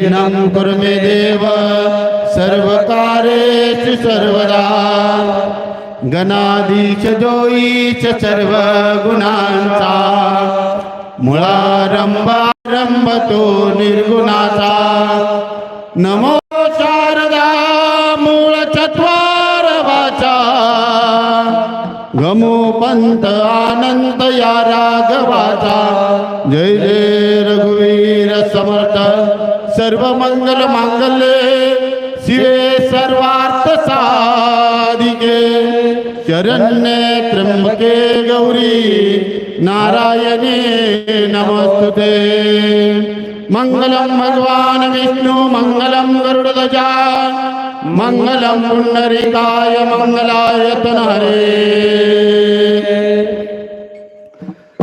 विघ्नं कुर्मे देव सर्वकारेषु सर्वदा। गणाधीश जोईच सर्व गुणांचा मुळारंभारंभ तो निर्गुणाचा। नमो शारदा मूळ चत्वार वाचा गमो पंत आनंद या राघवाचा। जय जय സർവമംഗല മംഗലേ. ശിവേ സർവാർത്ഥ സാധികേ. ശരണ്യേ ത്രംബകേ ഗൗരി. നാരായണേ നമസ്തേ മംഗളം ഭഗവാൻ വിഷ്ണു മംഗളം ഗരുഡജ മംഗളം പുണ്ണരികായ മംഗലായതന ഹരേ.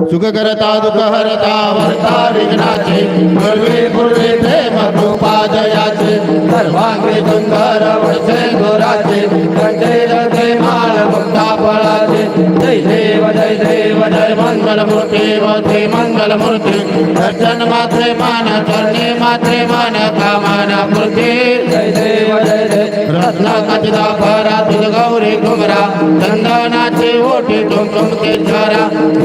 सुख करता दुख हरता भरता विघ्नाचे पूर्वे पूर्वे प्रेम कृपादयाचे सर्वांगी सुंदर वैसे गोराचे कंठे रथे माळ भक्ता फळाचे जय देव जय देव जय मंगल मूर्ती वते मंगल मूर्ती दर्शन मात्रे मान चरणे मात्रे मान कामाना मूर्ती जय देव जय जय रत्ना कचदा फारा तुझ गौरी घुमरा चंदनाचे ओटे तुम तुम के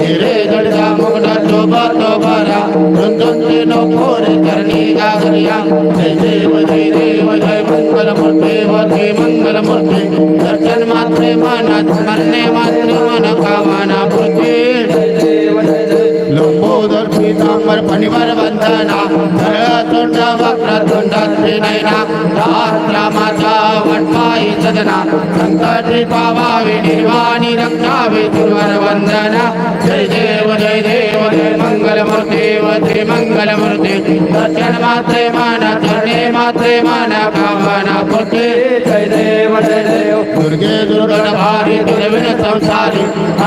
हिरे जडजा मुगडा टोबा तो बारा. रंजनते नो फोरे करणी गागरिया. जय देव जय देव जय मंगल मूर्ती वते मंगल मूर्ती दर्शन मात्रे माना मरणे मात्र मन कामना मूर्ती जय देव जय जय लंबोदर पीतांबर फणिवर वंदना तोंड वक्र तोंड श्रीनयना रामाचा वटवाई सदना संकटी पावावे निर्वाणी रक्षावे तुर्वर वंदना जय देव जय देव जय मंगल मूर्ती वते मंगल मूर्ती दर्शन मात्रे मान चरणे मात्रे मान कामना मूर्ती जय देव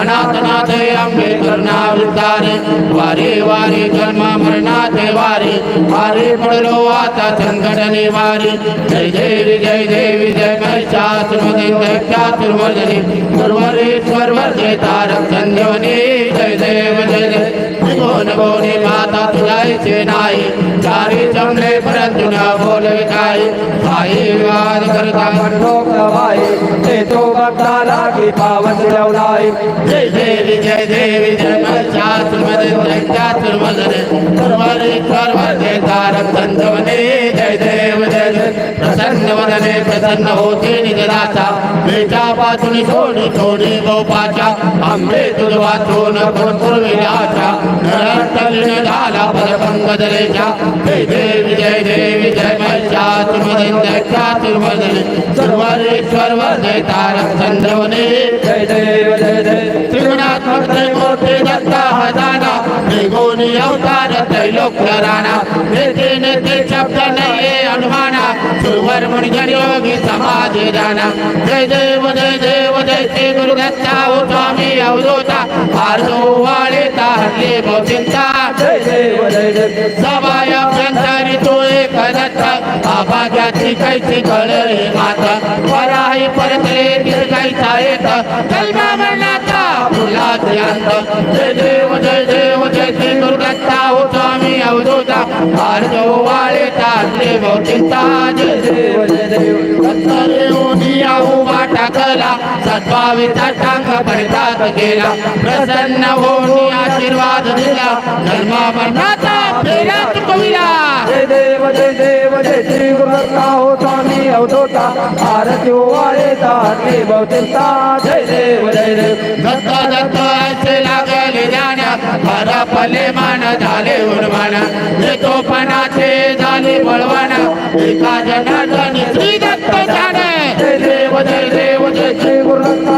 अनाथनाथ अंबे करुणावतारे वारी वारी जन्म मरणाचे वारे. वारी पडलो आता संकट निवारी. जय देवी जय देवी जय महिषासुरमदी दैत्यासुरमर्दिनी सर्वरेश्वर वर्धे तारक संजीवनी. जय देव जय जय त्रिभुवन भुवनी माता तुझायचे नाही चारी चमले परंतु न बोलवे काही काही विवाद करता पंढोक नवाई ते तो भक्ताला की पावन शिलवलाई जय देवी जय देवी जय महिषासुरमदे दैत्यासुरमदने सर्वरेश्वर वर्धे तारक संजीवनी जय देव जय जय। प्रसन्न वदने प्रसन्न होते निजदाचा बेटा पासून सोडी सोडी गोपाच्या आंबे तुझ वाचून पूर्विलाच्या नरटलीन झाला पदभंग जय देवी जय देवी जय तारक जय जय त्रिगुणात्मक त्रैमूर्ती दत्ता हजाना त्रिगुणी अवतार त्रैलोक नेते नेते शब्द नये अनुमाना. सुवर मुनिजन योगी समाधी दाना जय देव जय देव जय श्री गुरु ओ स्वामी अवधूता. आरजो वाळे तारले बहुचिंता जय देव जय जय. सभाय अभ्यंतरी तो एक दत्त आभाग्याची कैची कळले माता. पराही परतले दीर्घाईचा येत अंत जय देव जय देव जय श्री दुर्गत्ता हो स्वामी अवधूता। अर्ज वाळे तारले बहुचिंता जय देव जय देव। दत्तरे उदिया उभा टाकला सद्भाविता टांग परितात गेला प्रसन्न होऊन आशीर्वाद दिला। धर्मा मरणाचा फेरा चुकविला। जय देव जय देव जय श्री गुरुदत्ता हो स्वामी अवधूता। आरती वाळे तारले बहुचिंता जय देव जय देव। दत्त दत्त लागल जाण्या हरा पले मान झाले उर्माना पणाचे झाले बळवाना. एका जनार्दनी श्री दत्त झाले देव जय देव जय श्री गुरुदत्ता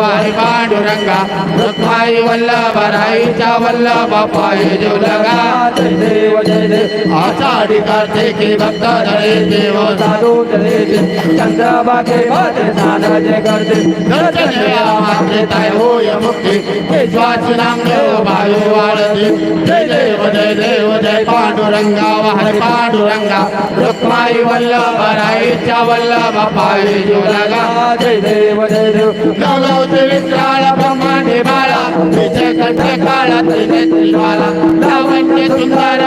वारी पांडुरंगा रुक्माई वल्लभ राईच्या वल्लभ पायी जीव लगा जय देव जय आषाढी कार्तिकी भक्त धरे देव साधू चले चंद्रबागे मध्ये स्नान जे करते दर्शन माते ताय होय मुक्ती। केशवाची नाम देव भावे वाळती जय देव जय देव जय पांडुरंगा, वाहन पांडुरंगा। रुक्माई वल्लभ राईच्या वल्लभ पायी जीव लगा जय देव जय देव नवगवती विक्राळ ब्रह्मांडे बाळा विजय कंठ काळा त्रिनेत्री बाळा लावण्य सुंदर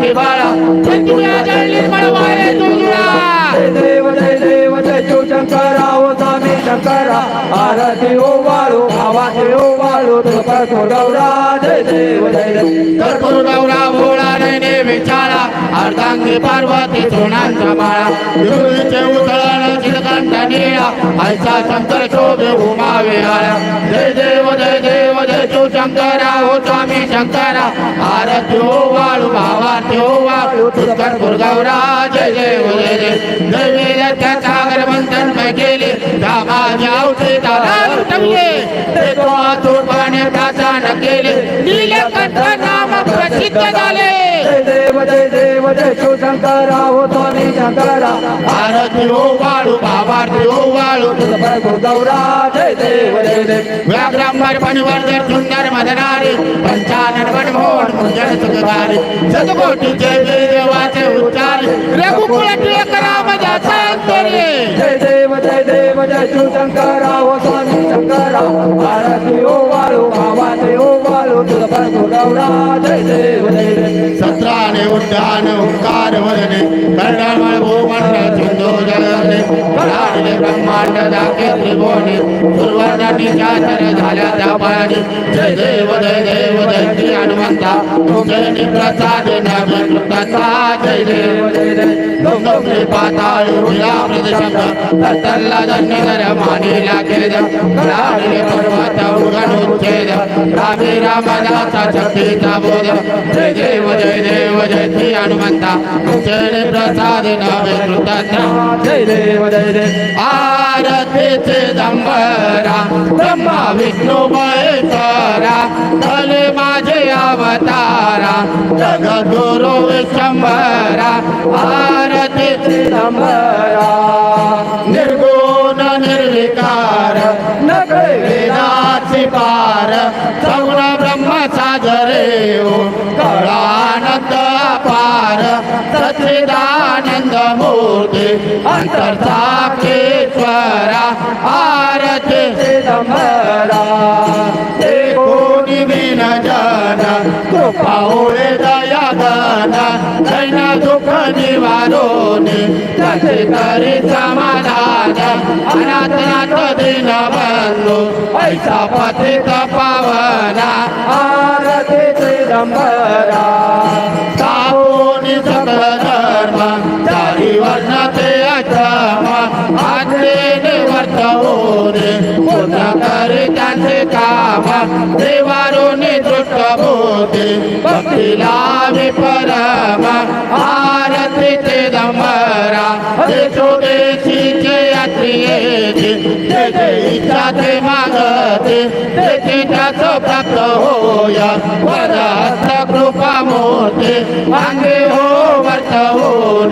की बाळा पृथ्वी मळवारे देव जय देव जय शिवशंकरा शंकरा आरती ओवाळो वाळू भावाचे ओ वाळू गौरा जय देव जय देव. भोळा नैने विचारा. अर्धांगी पार्वती सोनांचा माळा. विष्णूचे उतळण चिरकांत निळा. ऐसा शंकर शोभे उमा विहारा. जय देव जय देव जय शिव शंकरा. हो स्वामी शंकरा. आरती हो वाळू भावाती हो वाळू कर्पूर गौरा जय देव. जय जय जय. वीर सागर मंथन मै जाऊचे दादा तुटंगे देखो आतुर पाण्याचा केले नीले कंठ नाम प्रसिद्ध झाले. जय देव जय देव जय शिवशंकरा ओ स्वामी शंकरा. आरती हो वाळू भावार्थी हो वाळू. गौरा जय देव जय देव. व्याघ्रांबर पणवर्धन सुंदर मदनारी पंचानन मनमोहन मुंजन सुखकारी सतकोटी जय जय देवाचे उच्चार. रघुकुल टिळक राम जाचा अंतरे. जय देव जय देव जय शिवशंकरा ओ स्वामी शंकरा. आरती ओ सत्राने उड्डान हुंकार वदने कर्णामळ भूमंड छंदो जगने कराडले ब्रह्मांड दाखे त्रिभुवने दुर्वर्णाची चाचर झाल्या त्या पायाने जय देव जय देव जयती हनुमंता. तुमचे प्रसाद नामे कृताचा जय देव जय देव. तुमचे पाताळ उडला राम रामदासा शक्तीचा बोध जय देव जय देव जय श्री हनुमंता. प्रसाद नवे जय देव जय देव. आरतीचे दंबरा ब्रह्मा विष्णू महेश्वरा. माझे अवतारा. जगद्गुरु आरतीचे निर्गुण निर्विकार. नगरे नाची पार. सगुण पार सच्चिदानंद मूर्ती अंतर साक्षेश्वरा आरती चिदंबरा ते कोणी विन जन कृपा होळे दया गण दैन दुःख निवारोने त्याचे करी समाधान अनाथ नाथ दिन बंधू ऐसा पतित पावना। आरती चिदंबरा तापोनी सकल धर्म चारी वर्ण ते अचम आजले निवर्त होणे पूर्ण करे त्यांचे काम देवारोने दृष्ट बोते भक्तीला विपरम आरतीचे दंबरा देशो देशीचे यात्री येते जे जे इच्छा ते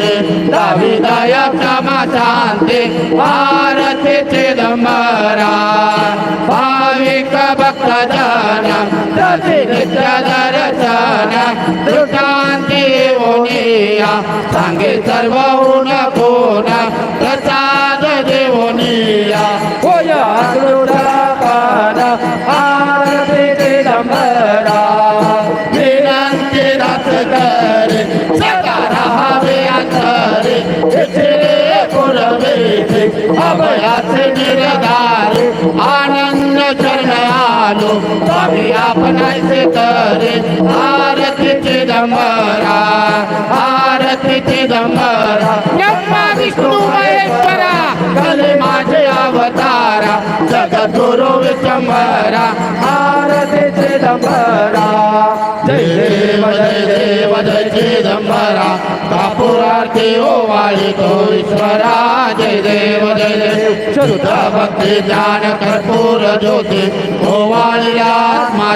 गुणे दाविदय समाशांते भारते चिदंबरा. भाविक भक्त जन प्रतिनित्य दर्शन दृष्टांती ओनिया. सांगे सर्व ऊन कोण प्रसा आलो स्वामी आपणायचे तर आरती चिदंबरा आरती चिदंबरा ब्रह्मा विष्णू महेश्वरा कले माझे अवतारा जगद्गुरु विशंभरा आरती चिदंबरा जय देव जय देव जय चिदंबरा कापुरार्थी ओ वाळी तो ईश्वरा जय देव शुद्ध भक्ती ज्ञान कर्पूर ज्योती ओवाळीला आत्मा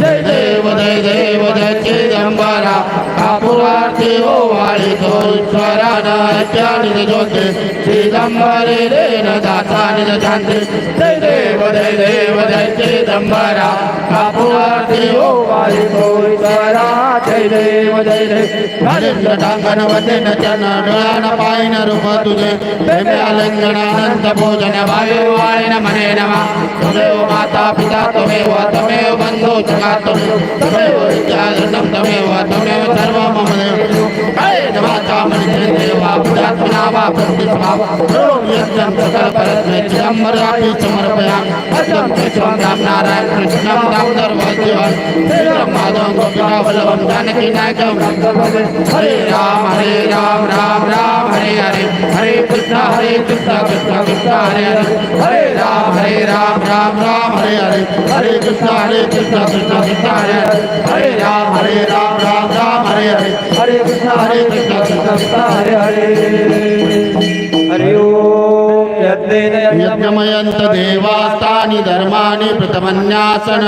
जय देव जय देव जय चिदंबरा कापुरार्थी ओवाळी तो ईश्वरा निज ज्योती चिदंबरे रेन दासा निज शांती जय देव जय देव जय चिदंबरा कापुरार्थी ओवाळी तो ईश्वरा जय देव जय देव हरिद्र टांगण वचन चन डोळ्यान पायन रूप तुझे अनंत भोजन वायुवाय वाळिन मने तमेव माता पिता, तमेव तमेव बंधु सखा तमेव विद्याधनं तमेव त्वमेव सर्वं मम नारायण कृष्णं दामोदर वासुदेवं श्रीराम माधवं गोपिका वल्लभं जानकी नायकं हरे राम हरे राम राम राम हरे हरे हरे कृष्ण हरे कृष्ण कृष्ण कृष्ण हरे हरे हरे राम हरे राम राम राम हरे हरे हरे कृष्ण हरे कृष्ण कृष्ण कृष्ण हरे हरे हरे राम हरे राम राम राम हरे हरे हरे कृष्ण हरे कृष्ण कृष्ण कृष्ण हरे हरे हरि ओम यज्ञेन यज्ञम यज्ञमयन्त देवास्तानि धर्माणि प्रथमन्यासन।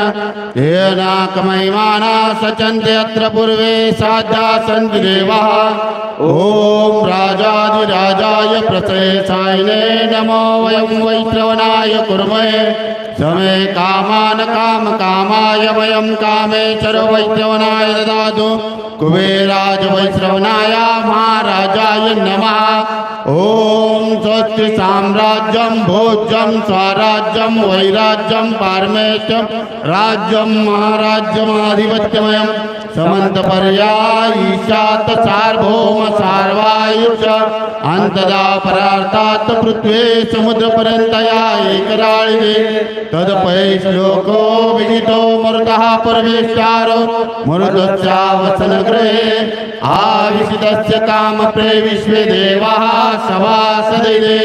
येनाकमैमाना सचन्ते अत्र पूर्वे साध्या सन्ति देवाः ॐ प्रशेषायने नमो वयं वैश्रवणाय समे कामान् कामकामाय वयं कामेश्वर वैश्रवणाय ददातु। कुबेराज वैश्रवनाय महाराजाय नमः। ॐ स्वस्ति साम्राज्यं भोज्यं स्वराज्यं वैराज्यं राज्यम राज्यं महाराज्यमाधिपत्यमयं समन्तपर्या ईशात् सार्वभौम सार्वायुष अन्तदा परार्तात् पृथ्वी समुद्रपर्यन्तया एकराळिवे तदपै श्लोको विदितो मरुतः परमेश्चारो मरुतस्यावसनगृहे आविशितस्य कामप्रे विश्वे देवाः सभासदिने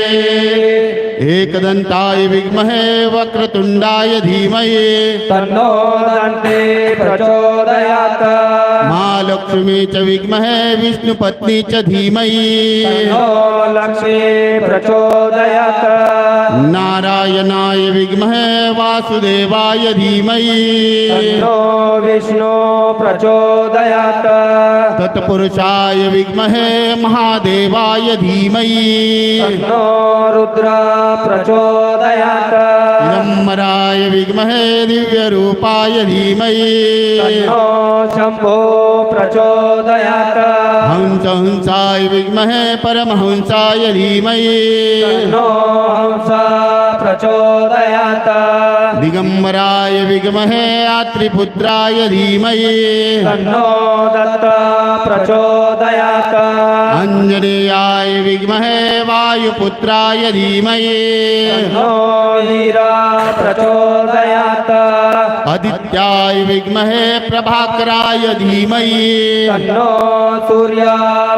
एकदन्ताय विद्महे वक्रतुण्डाय धीमहि तन्नो दन्ते प्रचोदयात्। महालक्ष्मी च विद्महे विष्णुपत्नी च धीमहि तन्नो लक्ष्मी प्रचोदयात्। नारायणाय विद्महे वासुदेवाय धीमहि तन्नो विष्णु प्रचोदयात्। तत्पुरुषाय विद्महे महादेवाय धीमहि तन्नो रुद्र प्रचोदयात्। ब्रह्मराय विद्महे दिव्यरूपाय धीमहि। तन्नो शम्भो प्रचोदयात्। हंस हंसाय विद्महे परमहंसाय धीमहि। तन्नो हंस प्रचोदयात् दिगम्बराय विद्महे आत्रिपुत्राय धीमहि तन्नो दत्त प्रचोदयात् अञ्जनेयाय विद्महे वायुपुत्राय धीमहि तन्नो वीरा प्रचोदयात् आदित्याय विद्महे प्रभाकराय धीमहि। तन्नो सूर्य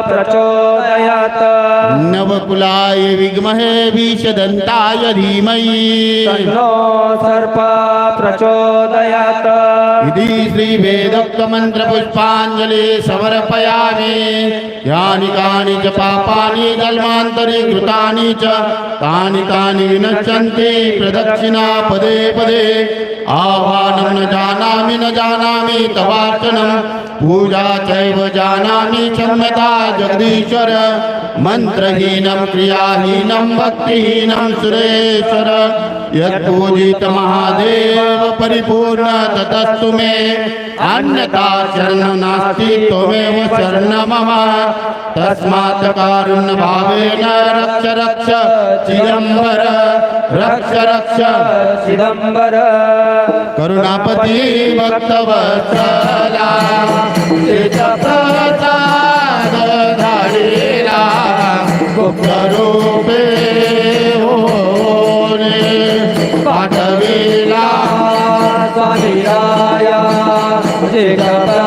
प्रचोदयात्। नवकुलाय विद्महे विषदन्ताय धीमहि। तन्नो सर्प प्रचोदयात्। इति श्रीवेदोक्तमन्त्रपुष्पाञ्जलि समर्पयामि। यानि कानि च पापानि जन्मान्तरे कृतानि च तानि तानि विनश्यन्ति प्रदक्षिणा पदे पदे। आह्वानं न जानामि न जानामि तवार्चनं पूजा चैव जानामि क्षम्यता जगदीश्वर। मन्त्रहीनं क्रियाहीनं, भक्तिहीनं सुरेश्वर। यत्पूजित महादेव परिपूर्ण ततस्तु मे। अन्यथा शरणं नास्ति त्वमेव शरणं मम तस्मात् कारुण्यभावेन रक्ष रक्ष चिदम्बर। रक्ष रक्ष चिदम्बर। करुणापती भक्तवत्सला। झालेला गुप्तरूपे होणे. पाठविला स्वामीराया जगत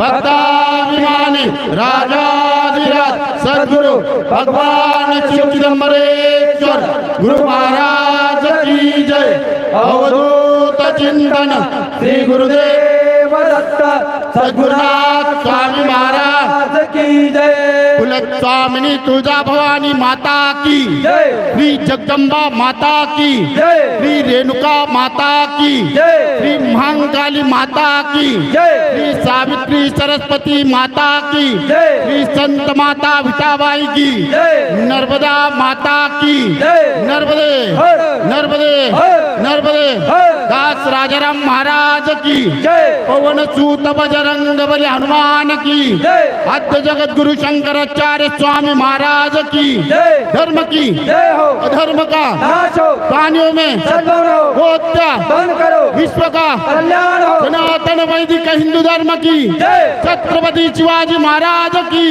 भक्ताभिमानी, राजाधिराज, सदगुरु, भगवान शिव चिदम्बरेश्वर गुरु महाराज की जय। अवधूत चिंतन, श्री गुरुदेव दत्त, सदगुरुनाथ स्वामी महाराज की जय। कुलस्वामिनी तुळजा भवानी माता की। श्री जगदम्बा माता की। श्री रेणुका माता की। श्री महाकाली माता की। श्री सावित्री सरस्वती माता की। श्री संत माता विठाबाई की। नर्मदा माता की। नर्मदे। नर्मदे। नर्मदे। दास राजाराम महाराज की। पवन सूत बजरंग बली हनुमान की। आद्य जगत गुरु शंकराचार्य स्वामी महाराज की धर्म की धर्म अधर्म का पानियों प्राणियों में बंद करो। विश्व का सनातन वैदिक हिंदू धर्म की छत्रपति शिवाजी महाराज की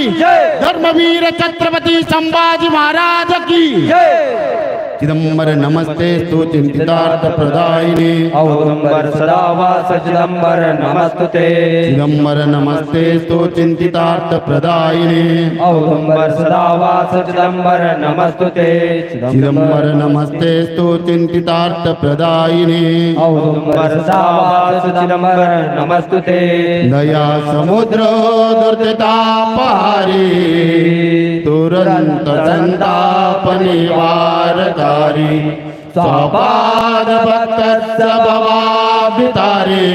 धर्मवीर छत्रपति संभाजी महाराज की। जय। चिदंबर नमस्ते स्तु चिंतितार्थ प्रदायिने औदुंबर सदा वास चिदंबर नमस्तुते। चिदंबर नमस्ते स्तु चिंतितार्थ प्रदायिने औदुंबर सदा वास चिदंबर नमस्तुते। चिदंबर नमस्ते स्तु चिंतितार्थ प्रदायिने औदुंबर सदा वास चिदंबर नमस्तुते। दया समुद्र दुर्दता पारी तुरंत संताप निवारकारी स्वापाद भवाभितारी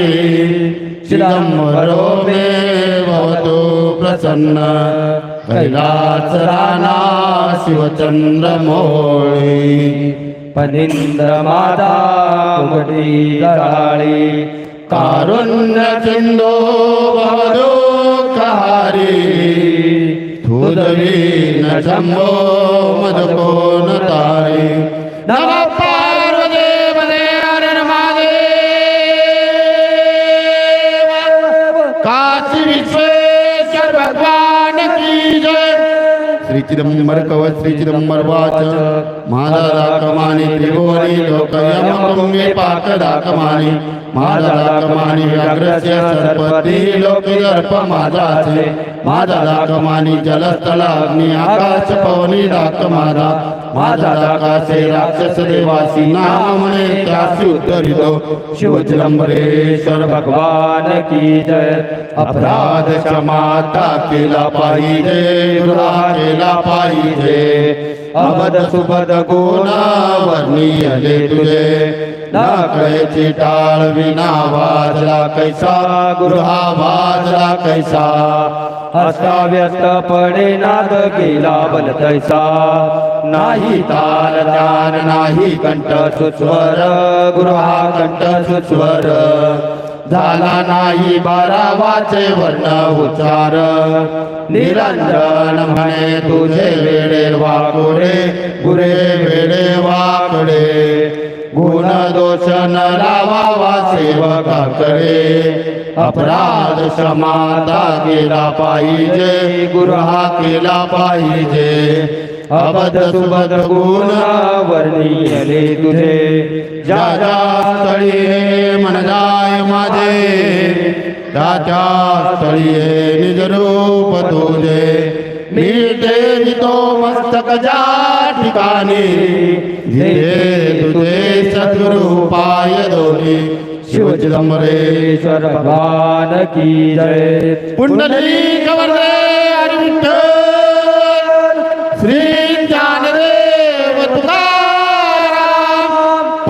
चिदंबरो मे भवतु प्रसन्न। कैलास राणा शिवचंद्र मोळी पनिंद्र माता उघडी जराळी न शंभो मदको न तारी नम। श्री चिदंबर कवच श्री चिदंबर वाच। महादादा कमानी त्रिभुवनी लोकयम कुम्भे पाक दाकमानी महादादा कमानी व्याघ्रस्य सर्पती लोक दर्प माझाचे महादादा कमानी जलस्थल अग्नी आकाश पवनी दाक माझा माझा दाकाशे राक्षस देवासी नाम म्हणे त्यासी उत्तरितो शिव चिदंबरेश्वर भगवान की जय। अपराध क्षमाता केला पाहिजे गुन्हा केला पाहिजे अबद सुबद गुणा वर्णीयले तुझे. कळेची टाळ विना वाजला कैसा गृहा वाजला कैसा. अस्ताव्यस्त पडे नाद केला बल तैसा. नाही ताल ज्ञान नाही कंठ सुस्वर गृहा कंठ सुस्वर. झाला नाही बारावाचे वर्ण उच्चार. निरंजन म्हणे तुझे वेडे वाकुडे गुरे वेडे वाकडे. गुण दोष न लावावा सेवकाकडे अपराध क्षमाता केला पाहिजे, गुरहा केला पाहिजे। अबद सुबद गुण वर्णीयले तुझे। ज्या ज्या स्थळी मन जाय माझे। त्या त्या स्थळी निज रूप तुझे। मिळते तो मस्तक ज्या जिथे तुझे शिव भगवान की जय। पुंडली विठ्ठल श्री ज्ञानदेव तुकाराम।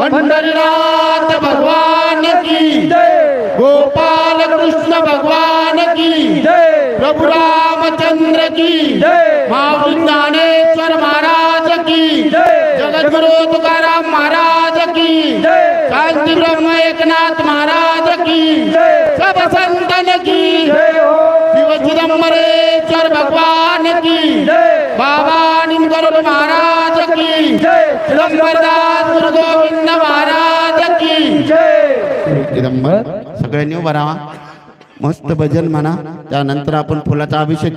पंढरीनाथ भगवान की जय। गोपाल कृष्ण भगवान की जय। प्रभु रामचंद्र की जय। जय जगद्गुरु तुकाराम महाराज की। जय। शांति ब्रह्म एकनाथ महाराज की। सब संतन की। जय हो। शिव भगवान की। बाबा महाराज की। चिदंबरदास गुरु गोविंद महाराज की। चिदंबर सगळ्यांनी उभा राहा मस्त भजन म्हणा. त्यानंतर आपण फुलाचा अभिषेक